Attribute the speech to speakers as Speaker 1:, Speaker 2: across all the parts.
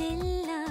Speaker 1: தெல்லாம்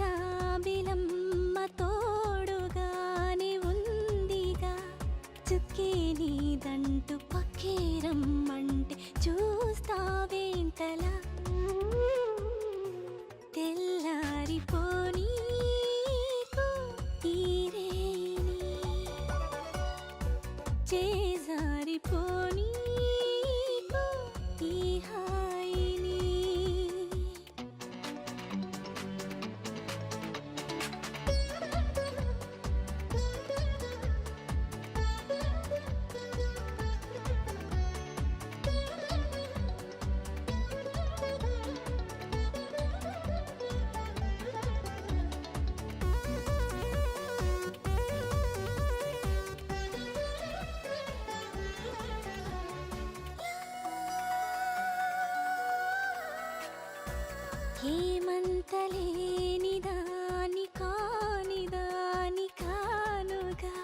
Speaker 1: జాబిలమ్మ తోడుగానే ఉందిగా చుక్కే నీదంటూ పక్కే రమ్మంటే చూస్తావేంటలా తెల్లారిపోనీ ఈ రేణి చే హేమంతలేని దాని కాని దాని కానుగా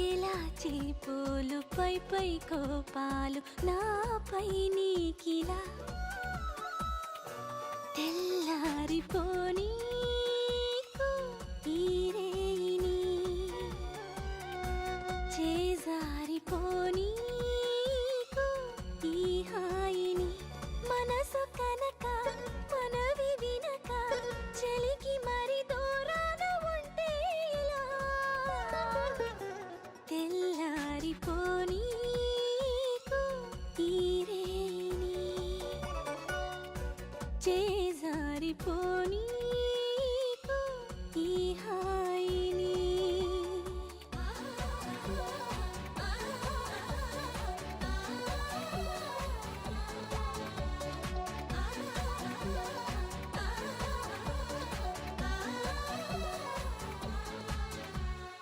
Speaker 1: ఎలా చేపోలు పై పై కోపాలు నాపై నీకిలా తెల్లారిపోనీ చేజారిపోనీ. ఈ